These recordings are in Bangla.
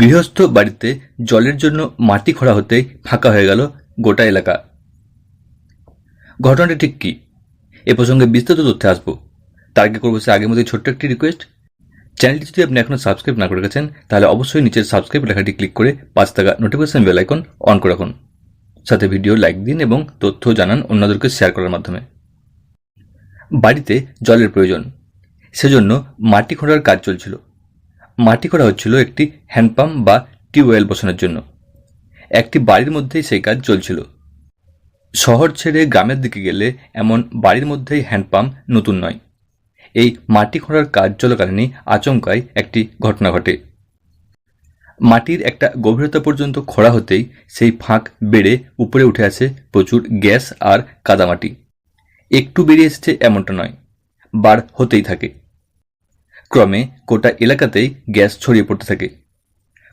গৃহস্থ বাড়িতে জলের জন্য মাটি খোঁড়া হতেই ফাঁকা হয়ে গেল গোটা এলাকা। ঘটনাটি ঠিক কি? এ প্রসঙ্গে বিস্তারিত তথ্যে আসব। তার আগে করব সে আগের মধ্যে ছোট্ট একটি রিকোয়েস্ট চ্যানেলটি যদি আপনি এখনও সাবস্ক্রাইব না করে গেছেন তাহলে অবশ্যই নিচের সাবস্ক্রাইব লেখাটি ক্লিক করে পাঁচ টাকা নোটিফিকেশন বেল আইকন অন করে রাখুন। সাথে ভিডিও লাইক দিন এবং তথ্য জানান অন্যদেরকে শেয়ার করার মাধ্যমে। বাড়িতে জলের প্রয়োজন। সেজন্য মাটি খোঁড়ার কাজ চলছিল। মাটি করা হচ্ছিল একটি হ্যান্ডপাম্প বা টিউবওয়েল বসানোর জন্য। একটি বাড়ির মধ্যেই সেই কাজ চলছিল। শহর ছেড়ে গ্রামের দিকে গেলে এমন বাড়ির মধ্যেই হ্যান্ডপাম্প নতুন নয়। এই মাটি খোঁড়ার কাজ চলাকালীনই আচমকায় একটি ঘটনা ঘটে। মাটির একটা গভীরতা পর্যন্ত খোঁড়া হতেই সেই ফাঁক বেড়ে উপরে উঠে আসে প্রচুর গ্যাস আর কাদামাটি। একটু বেরিয়ে এসেছে এমনটা নয়, বার হতেই থাকে। ক্রমে গোটা এলাকাতেই গ্যাস ছড়িয়ে পড়তে থাকে।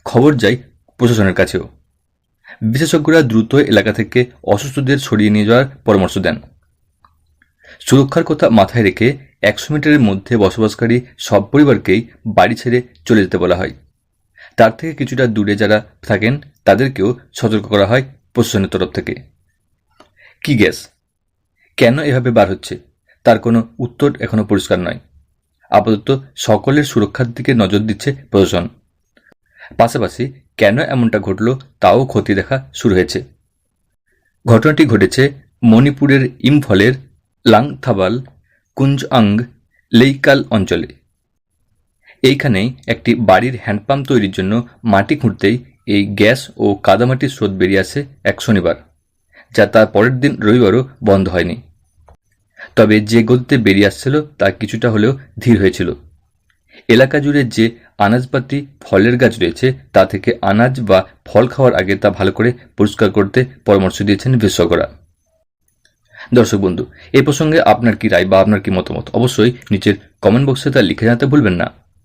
খবর যায় প্রশাসনের কাছেও। বিশেষজ্ঞরা দ্রুত এলাকা থেকে অসুস্থদের সরিয়ে নিয়ে যাওয়ার পরামর্শ দেন। সুরক্ষার কথা মাথায় রেখে একশো মিটারের মধ্যে বসবাসকারী সব পরিবারকেই বাড়ি ছেড়ে চলে যেতে বলা হয়। তার থেকে কিছুটা দূরে যারা থাকেন, তাদেরকেও সতর্ক করা হয় প্রশাসনের তরফ থেকে। কি গ্যাস? কেন এভাবে বার হচ্ছে? তার কোনো উত্তর এখনও পরিষ্কার নয়। আপাতত সকলের সুরক্ষার দিকে নজর দিচ্ছে প্রশাসন। পাশাপাশি কেন এমনটা ঘটল তাও ক্ষতি দেখা শুরু হয়েছে। ঘটনাটি ঘটেছে মণিপুরের ইম্ফলের লাংথাবাল কুঞ্জআং লেইকাল অঞ্চলে। এইখানেই একটি বাড়ির হ্যান্ডপাম্প তৈরির জন্য মাটি খুঁড়তেই এই গ্যাস ও কাদামাটির স্রোত বেরিয়ে আসে এক শনিবার, যা তার পরের দিন রবিবারও বন্ধ হয়নি। তবে যে গতিতে বেরিয়ে আসছিল, তা কিছুটা হলেও ধীর হয়েছিল। এলাকা জুড়ে যে আনাজপাতি, ফলের গাছ রয়েছে, তা থেকে আনাজ বা ফল খাওয়ার আগে তা ভালো করে পরিষ্কার করতে পরামর্শ দিয়েছেন বিশেষজ্ঞরা। দর্শক বন্ধু, এ প্রসঙ্গে আপনার কি রায় বা আপনার কি মতামত? অবশ্যই নিচের কমেন্ট বক্সে তা লিখে জানাতে ভুলবেন না।